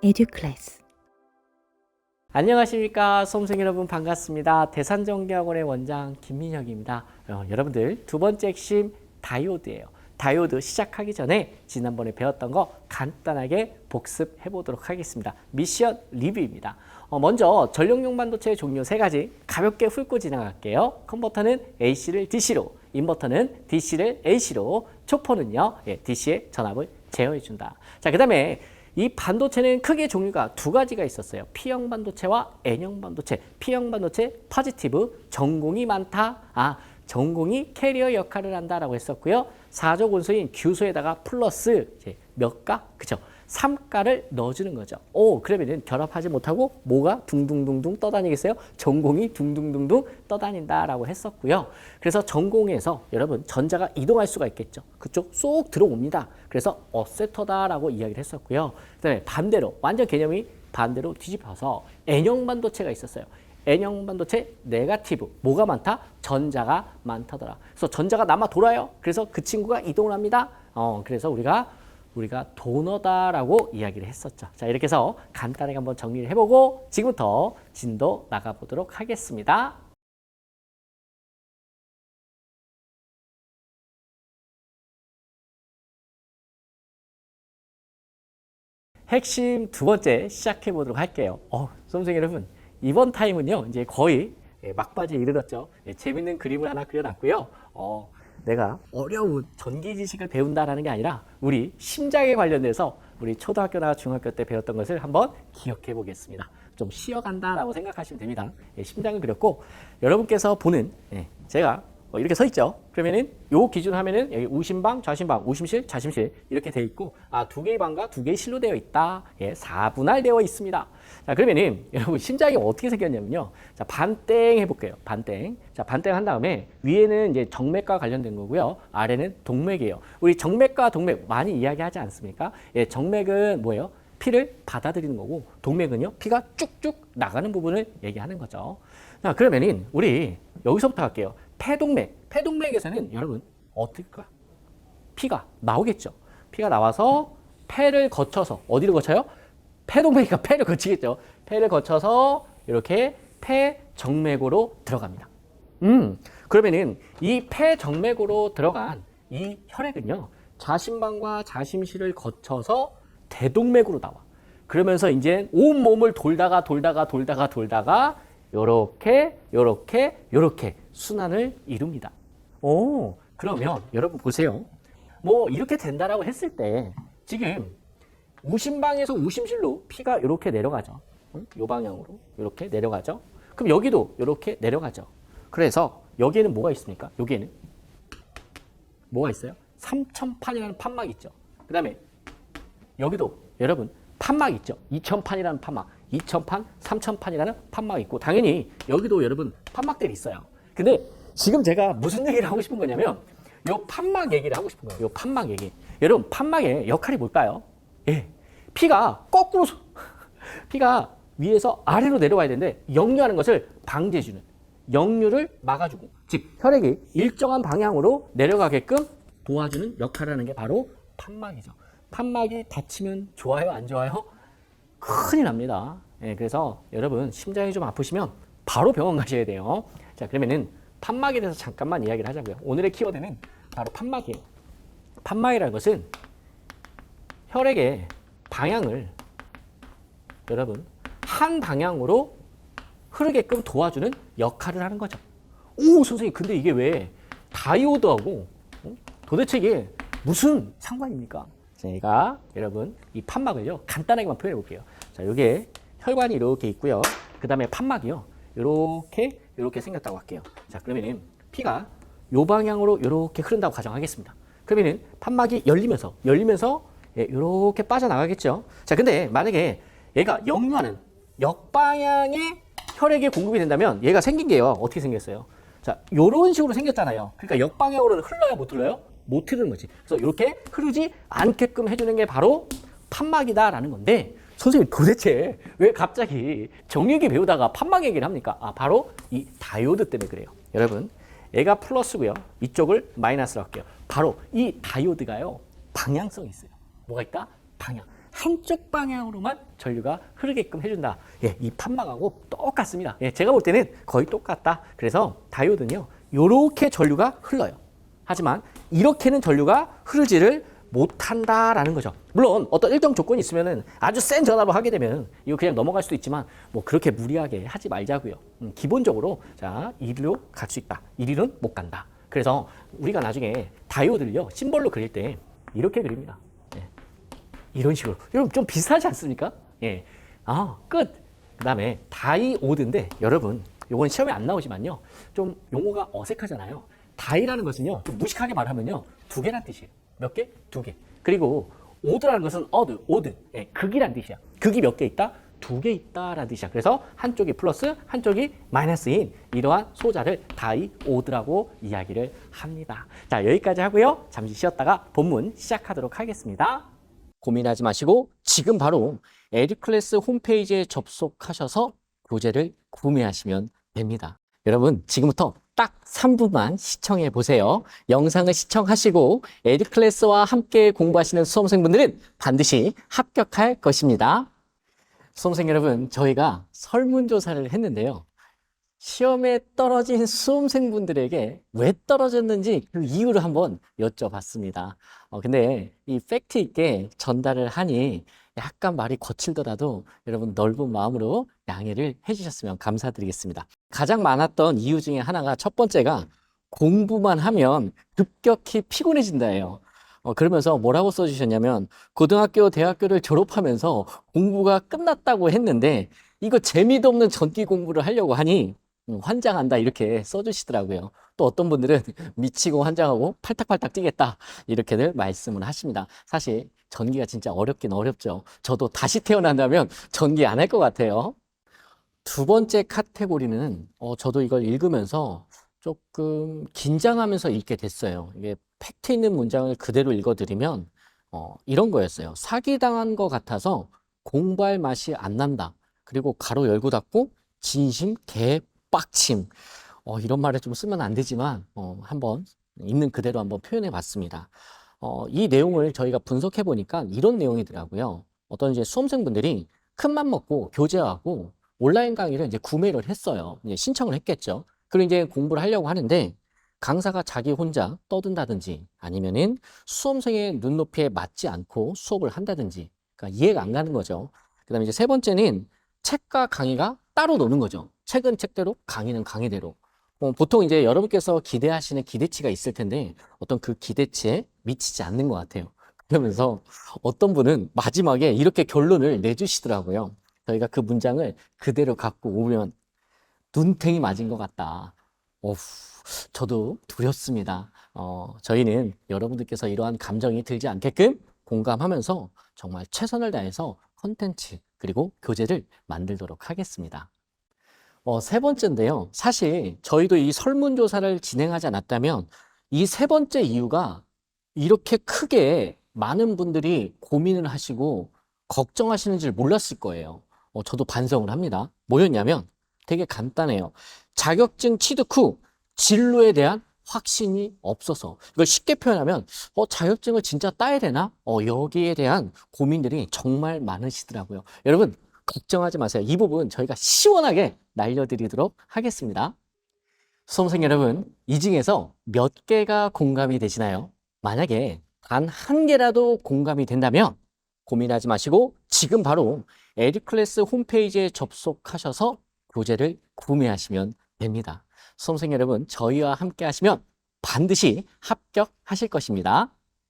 에듀클래스 안녕하십니까 수험생 여러분 반갑습니다. 대산정기학원의 원장 김민혁입니다. 어, 여러분들 두 번째 핵심 다이오드예요. 다이오드 시작하기 전에 지난번에 배웠던 거 간단하게 복습해 보도록 하겠습니다. 미션 리뷰입니다. 어, 먼저 전력용 반도체의 종류 세 가지 가볍게 훑고 지나갈게요. 컨버터는 AC를 DC로, 인버터는 DC를 AC로, 초포는요 예, DC의 전압을 제어해 준다. 자, 그다음에 이 반도체는 크게 종류가 두 가지가 있었어요. P형 반도체와 N형 반도체. P형 반도체 포지티브 전공이 많다. 아, 전공이 캐리어 역할을 한다라고 했었고요. 사적 원소인 규소에다가 플러스 이제 몇 가? 그죠? 3가를 넣어주는 거죠. 오, 그러면은 결합하지 못하고 뭐가 둥둥둥둥 떠다니겠어요? 전공이 둥둥둥둥 떠다닌다라고 했었고요. 그래서 전공에서 여러분 전자가 이동할 수가 있겠죠. 그쪽 쏙 들어옵니다. 그래서 어세터다라고 이야기를 했었고요. 그다음에 반대로 완전 개념이 반대로 뒤집어서 N형 반도체가 있었어요. N형 반도체 네가티브 뭐가 많다? 전자가 많다더라. 그래서 전자가 남아 돌아요. 그래서 그 친구가 이동을 합니다. 어, 그래서 우리가 우리가 도너다라고 이야기를 했었죠. 자, 이렇게 해서 간단하게 한번 정리를 해보고 지금부터 진도 나가보도록 하겠습니다. 핵심 두 번째 시작해 보도록 할게요. 어, 수험생 여러분, 이번 타임은요, 이제 거의 예, 막바지에 이르렀죠. 예, 재밌는 그림을 하나 그려놨고요. 어, 내가 어려운 전기 지식을 배운다라는 게 아니라 우리 심장에 관련돼서 우리 초등학교나 중학교 때 배웠던 것을 한번 기억해 보겠습니다. 좀 쉬어간다라고 생각하시면 됩니다. 예, 심장을 그렸고 여러분께서 보는 예, 제가 어, 이렇게 서 있죠. 그러면은 요 기준 하면은 여기 우심방, 좌심방, 우심실, 좌심실 이렇게 돼 있고 아 두 개의 방과 두 개의 실로 되어 있다. 예, 4분할 되어 있습니다. 자 그러면은 여러분 심장이 어떻게 생겼냐면요. 자 반땡 해볼게요. 반땡. 자 반땡 한 다음에 위에는 이제 정맥과 관련된 거고요. 아래는 동맥이에요. 우리 정맥과 동맥 많이 이야기하지 않습니까? 예, 정맥은 뭐예요? 피를 받아들이는 거고 동맥은요 피가 쭉쭉 나가는 부분을 얘기하는 거죠. 자 그러면은 우리 여기서부터 할게요. 폐동맥, 폐동맥에서는 여러분 어떨까? 피가 나오겠죠. 피가 나와서 폐를 거쳐서 어디를 거쳐요? 폐동맥이니까 폐를 거치겠죠. 폐를 거쳐서 이렇게 폐정맥으로 들어갑니다. 음, 그러면은 이 폐정맥으로 들어간 이 혈액은요, 좌심방과 좌심실을 거쳐서 대동맥으로 나와. 그러면서 이제 온 몸을 돌다가 돌다가 돌다가 돌다가 요렇게 요렇게 요렇게 순환을 이룹니다. 오, 그러면 여러분 보세요. 뭐 이렇게 된다라고 했을 때 지금 우심방에서 우심실로 피가 이렇게 내려가죠. 응? 요 방향으로 이렇게 내려가죠. 그럼 여기도 이렇게 내려가죠. 그래서 여기에는 뭐가 있습니까? 여기에는 뭐가 있어요? 삼천판이라는 판막 있죠. 그 다음에 여기도 여러분 판막 있죠. 2000판이라는 판막, 2000판, 3000판이라는 판막 있고 당연히 여기도 여러분 판막들이 있어요. 근데 지금 제가 무슨 얘기를 하고 싶은 거냐면 요 판막 얘기를 하고 싶은 거예요. 요 판막 얘기. 여러분 판막의 역할이 뭘까요? 예, 피가 거꾸로 소- 피가 위에서 아래로 내려와야 되는데 역류하는 것을 방지해 주는 역류를 막아주고 즉 혈액이 일정한 방향으로 내려가게끔 도와주는 역할을 하는 게 바로 판막이죠. 판막이 다치면 좋아요, 안 좋아요? 큰일 납니다. 예, 그래서 여러분 심장이 좀 아프시면 바로 병원 가셔야 돼요. 자, 그러면은 판막에 대해서 잠깐만 이야기를 하자고요. 오늘의 키워드는 바로 판막이에요. 판막이라는 것은 혈액의 방향을 여러분 한 방향으로 흐르게끔 도와주는 역할을 하는 거죠. 오 선생님 근데 이게 왜 다이오드하고 어? 도대체 이게 무슨 상관입니까? 제가 여러분 이 판막을요 간단하게만 표현해 볼게요. 자 여기에 혈관이 이렇게 있고요. 그 다음에 판막이요 이렇게 이렇게 생겼다고 할게요. 자 그러면은 피가 요 방향으로 이렇게 흐른다고 가정하겠습니다. 그러면은 판막이 열리면서 열리면서 예, 이렇게 빠져나가겠죠. 자 근데 만약에 얘가 역류하는 역방향의 혈액이 공급이 된다면 얘가 생긴 게요 어떻게 생겼어요? 자 요런 식으로 생겼잖아요. 그러니까 역방향으로는 흘러요 못 흘러요? 못 흐르는 거지. 그래서 이렇게 흐르지 않게끔 해주는 게 바로 판막이다라는 건데 선생님 도대체 왜 갑자기 정육이 배우다가 판막 얘기를 합니까? 아 바로 이 다이오드 때문에 그래요. 여러분 얘가 플러스고요. 이쪽을 마이너스로 할게요. 바로 이 다이오드가요 방향성이 있어요. 뭐가 있다? 방향. 한쪽 방향으로만 전류가 흐르게끔 해준다. 예, 이 판막하고 똑같습니다. 예, 제가 볼 때는 거의 똑같다. 그래서 다이오드는요, 요렇게 전류가 흘러요. 하지만 이렇게는 전류가 흐르지를 못한다라는 거죠. 물론 어떤 일정 조건이 있으면은 아주 센 전압으로 하게 되면 이거 그냥 넘어갈 수도 있지만 뭐 그렇게 무리하게 하지 말자고요. 음, 기본적으로 자 이리로 갈 수 있다. 이리는 못 간다. 그래서 우리가 나중에 다이오드를요 심벌로 그릴 때 이렇게 그립니다. 예. 이런 식으로. 여러분 좀 비슷하지 않습니까? 예. 아, 끝. 그다음에 다이오드인데 여러분 요건 시험에 안 나오지만요. 좀 용어가 어색하잖아요. 다이라는 것은요. 좀 무식하게 말하면요. 두 개란 뜻이에요. 몇 개? 두 개. 그리고 오드라는 것은 어드, 오드. 예, 극이란 뜻이야. 극이 몇 개 있다? 두 개 있다라는 뜻이야. 그래서 한쪽이 플러스, 한쪽이 마이너스인 이러한 소자를 다이오드라고 이야기를 합니다. 자, 여기까지 하고요. 잠시 쉬었다가 본문 시작하도록 하겠습니다. 고민하지 마시고 지금 바로 에듀클래스 홈페이지에 접속하셔서 교재를 구매하시면 됩니다. 여러분 지금부터 딱 3분만 시청해 보세요. 영상을 시청하시고 에듀클래스와 함께 공부하시는 수험생분들은 반드시 합격할 것입니다. 수험생 여러분, 저희가 설문조사를 했는데요. 시험에 떨어진 수험생분들에게 왜 떨어졌는지 그 이유를 한번 여쭤봤습니다. 어, 근데 이 팩트 있게 전달을 하니 약간 말이 거칠더라도 여러분 넓은 마음으로 양해를 해주셨으면 감사드리겠습니다. 가장 많았던 이유 중에 하나가 첫 번째가 공부만 하면 급격히 피곤해진다예요. 어, 그러면서 뭐라고 써주셨냐면 고등학교, 대학교를 졸업하면서 공부가 끝났다고 했는데 이거 재미도 없는 전기 공부를 하려고 하니 음, 환장한다 이렇게 써주시더라고요. 또 어떤 분들은 미치고 환장하고 팔딱팔딱 뛰겠다 이렇게들 말씀을 하십니다. 사실 전기가 진짜 어렵긴 어렵죠. 저도 다시 태어난다면 전기 안 할 것 같아요. 두 번째 카테고리는 어, 저도 이걸 읽으면서 조금 긴장하면서 읽게 됐어요. 이게 팩트 있는 문장을 그대로 읽어드리면 어, 이런 거였어요. 사기당한 것 같아서 공부할 맛이 안 난다. 그리고 가로 열고 닫고 진심 개빡침. 어, 이런 말을 좀 쓰면 안 되지만 어, 한번 있는 그대로 한번 표현해 봤습니다. 어, 이 내용을 저희가 분석해 보니까 이런 내용이더라고요. 어떤 이제 수험생분들이 큰맘 먹고 교재하고 온라인 강의를 이제 구매를 했어요. 이제 신청을 했겠죠. 그리고 이제 공부를 하려고 하는데 강사가 자기 혼자 떠든다든지 아니면은 수험생의 눈높이에 맞지 않고 수업을 한다든지 그러니까 이해가 안 가는 거죠. 그다음에 이제 세 번째는 책과 강의가 따로 노는 거죠. 책은 책대로, 강의는 강의대로. 어, 보통 이제 여러분께서 기대하시는 기대치가 있을 텐데 어떤 그 기대치에 미치지 않는 것 같아요. 그러면서 어떤 분은 마지막에 이렇게 결론을 내주시더라고요. 저희가 그 문장을 그대로 갖고 오면 눈탱이 맞은 것 같다. 어후, 저도 두렵습니다. 어, 저희는 여러분들께서 이러한 감정이 들지 않게끔 공감하면서 정말 최선을 다해서 컨텐츠 그리고 교재를 만들도록 하겠습니다. 어, 세 번째인데요. 사실 저희도 이 설문조사를 진행하지 않았다면 이 세 번째 이유가 이렇게 크게 많은 분들이 고민을 하시고 걱정하시는 줄 몰랐을 거예요. 어, 저도 반성을 합니다. 뭐였냐면 되게 간단해요. 자격증 취득 후 진로에 대한 확신이 없어서 이걸 쉽게 표현하면 어 자격증을 진짜 따야 되나? 어 여기에 대한 고민들이 정말 많으시더라고요. 여러분 걱정하지 마세요. 이 부분 저희가 시원하게 날려드리도록 하겠습니다. 수험생 여러분, 이 중에서 몇 개가 공감이 되시나요? 만약에 단 한 개라도 공감이 된다면 고민하지 마시고 지금 바로 에듀클래스 홈페이지에 접속하셔서 교재를 구매하시면 됩니다. 수험생 여러분, 저희와 함께 하시면 반드시 합격하실 것입니다.